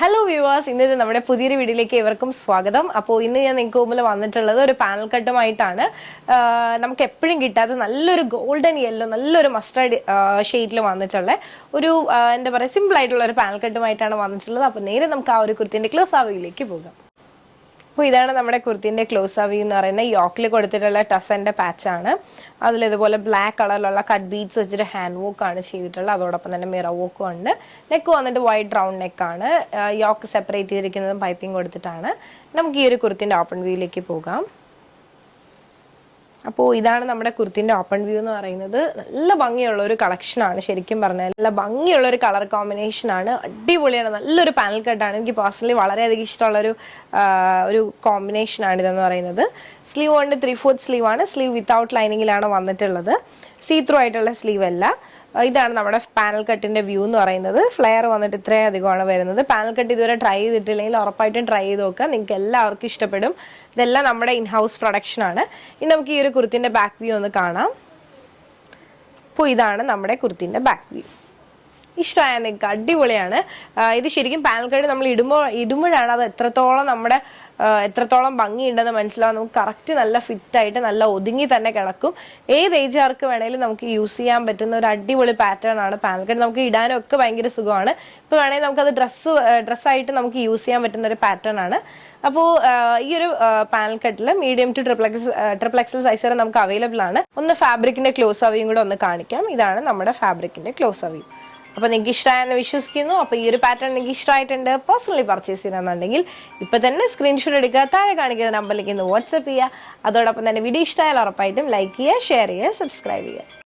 Hello viewers ഇന്നത്തെ നമ്മുടെ പുതിയൊരു വീഡിയോയിലേക്ക് ഇവർക്കും സ്വാഗതം. അപ്പോൾ ഇന്ന് ഞാൻ നിങ്ങൾക്ക് മുമ്പിൽ വന്നിട്ടുള്ളത് ഒരു പാനൽ കട്ടുമായിട്ടാണ് നമുക്ക് എപ്പോഴും കിട്ടാത്ത നല്ലൊരു ഗോൾഡൻ യെല്ലോ നല്ലൊരു മസ്റ്റർഡ് ഷെയ്ഡിൽ വന്നിട്ടുള്ള ഒരു എന്താ പറയുക സിമ്പിൾ ആയിട്ടുള്ള ഒരു പാനൽ കട്ടുമായിട്ടാണ് വന്നിട്ടുള്ളത്. അപ്പോൾ നേരെ നമുക്ക് ആ ഒരു കുർത്തിന്റെ ക്ലോസ് ആവിയിലേക്ക് പോകാം. അപ്പോൾ ഇതാണ് നമ്മുടെ കുർത്തിന്റെ ക്ലോസ് ആവി എന്ന് പറയുന്നത്. യോക്കിൽ കൊടുത്തിട്ടുള്ള ടസന്റെ പാച്ചാണ് അതിൽ ഇതുപോലെ ബ്ലാക്ക് കളറിലുള്ള കട്ട് ബീഡ്സ് വെച്ചിട്ട് ഹാൻഡ് വോക്കാണ് ചെയ്തിട്ടുള്ളത്. അതോടൊപ്പം തന്നെ മിറ വോക്കും ഉണ്ട്. നെക്ക് വന്നിട്ട് വൈറ്റ് റൗണ്ട് നെക്കാണ് യോക്ക് സെപ്പറേറ്റ് ചെയ്തിരിക്കുന്നതും പൈപ്പിംഗ് കൊടുത്തിട്ടാണ്. നമുക്ക് ഈ ഒരു കുർത്തിന്റെ ഓപ്പൺ വ്യൂയിലേക്ക് പോകാം. അപ്പോൾ ഇതാണ് നമ്മുടെ കുർത്തിന്റെ ഓപ്പൺ വ്യൂ എന്ന് പറയുന്നത്. നല്ല ഭംഗിയുള്ള ഒരു കളക്ഷനാണ് ശരിക്കും പറഞ്ഞാൽ. നല്ല ഭംഗിയുള്ള ഒരു കളർ കോമ്പിനേഷൻ ആണ്. അടിപൊളിയാണ്. നല്ലൊരു പാനൽ കട്ടാണ് എനിക്ക് പേഴ്സണലി വളരെയധികം ഇഷ്ടമുള്ള ഒരു ഒരു കോമ്പിനേഷൻ ആണ് ഇതെന്ന് പറയുന്നത്. സ്ലീവ് കൊണ്ട് ത്രീ ഫോർത്ത് സ്ലീവ് ആണ്. സ്ലീവ് വിത്തൗട്ട് ലൈനിങ്ങിലാണ് വന്നിട്ടുള്ളത്. സീ ത്രൂ ആയിട്ടുള്ള സ്ലീവ് അല്ല. ഇതാണ് നമ്മുടെ പാനൽ കട്ടിന്റെ വ്യൂ എന്ന് പറയുന്നത്. ഫ്ലെയർ വന്നിട്ട് ഇത്രയും അധികമാണ് വരുന്നത്. പാനൽ കട്ട് ഇതുവരെ ട്രൈ ചെയ്തിട്ടില്ലെങ്കിൽ ഉറപ്പായിട്ടും ട്രൈ ചെയ്ത് നോക്കുക. നിങ്ങൾക്ക് എല്ലാവർക്കും ഇഷ്ടപ്പെടും. ഇതെല്ലാം നമ്മുടെ ഇൻ ഹൗസ് പ്രൊഡക്ഷൻ ആണ്. ഇനി നമുക്ക് ഈ ഒരു കുർത്തിന്റെ ബാക്ക് വ്യൂ ഒന്ന് കാണാം. അപ്പോൾ ഇതാണ് നമ്മുടെ കുർത്തിന്റെ ബാക്ക് വ്യൂ ഇഷ്ടമായ എനിക്ക് അടിപൊളിയാണ്. ഇത് ശരിക്കും പാനൽ കാർഡ് നമ്മൾ ഇടുമ്പോൾ ഇടുമ്പോഴാണ് അത് എത്രത്തോളം നമ്മുടെ എത്രത്തോളം ഭംഗിയുണ്ടെന്ന് മനസ്സിലാവും നമുക്ക് കറക്റ്റ് നല്ല ഫിറ്റ് ആയിട്ട് നല്ല ഒതുങ്ങി തന്നെ കിടക്കും. ഏത് ഏജുകാർക്ക് വേണേലും നമുക്ക് യൂസ് ചെയ്യാൻ പറ്റുന്ന ഒരു അടിപൊളി പാറ്റേൺ ആണ് പാനൽ കാർഡ് നമുക്ക് ഇടാനും ഒക്കെ ഭയങ്കര സുഖമാണ്. ഇപ്പൊ വേണമെങ്കിൽ അത് ഡ്രസ്സ് ഡ്രസ്സായിട്ട് നമുക്ക് യൂസ് ചെയ്യാൻ പറ്റുന്ന ഒരു പാറ്റേൺ ആണ്. അപ്പോൾ ഈ ഒരു പാനൽ കട്ടിൽ മീഡിയം ടു ട്രിപ്ലക്സ് ട്രിപ്ലക്സൽ സൈസ് വരെ നമുക്ക് അവൈലബിൾ ആണ്. ഒന്ന് ഫാബ്രിക്കിന്റെ ക്ലോസ് അവിയും കൂടെ ഒന്ന് കാണിക്കാം. ഇതാണ് നമ്മുടെ ഫാബ്രിക്കിന്റെ ക്ലോസ് അവി അപ്പൊ നിങ്ങൾക്ക് ഇഷ്ടമായെന്ന് വിശ്വസിക്കുന്നു. അപ്പോൾ ഈ ഒരു പാറ്റേൺ നിങ്ങൾക്ക് ഇഷ്ടമായിട്ടുണ്ട് പേഴ്സണലി പർച്ചേസ് ചെയ്യണമെന്നുണ്ടെങ്കിൽ ഇപ്പൊ തന്നെ സ്ക്രീൻഷോട്ട് എടുക്കുക താഴെ കാണിക്കുന്ന നമ്പറിലേക്ക് ഒന്ന് വാട്സ്ആപ്പ് ചെയ്യുക. അതോടൊപ്പം തന്നെ വീഡിയോ ഇഷ്ടമായാലും ഉറപ്പായിട്ടും ലൈക്ക് ചെയ്യുക ഷെയർ ചെയ്യുക സബ്സ്ക്രൈബ് ചെയ്യുക.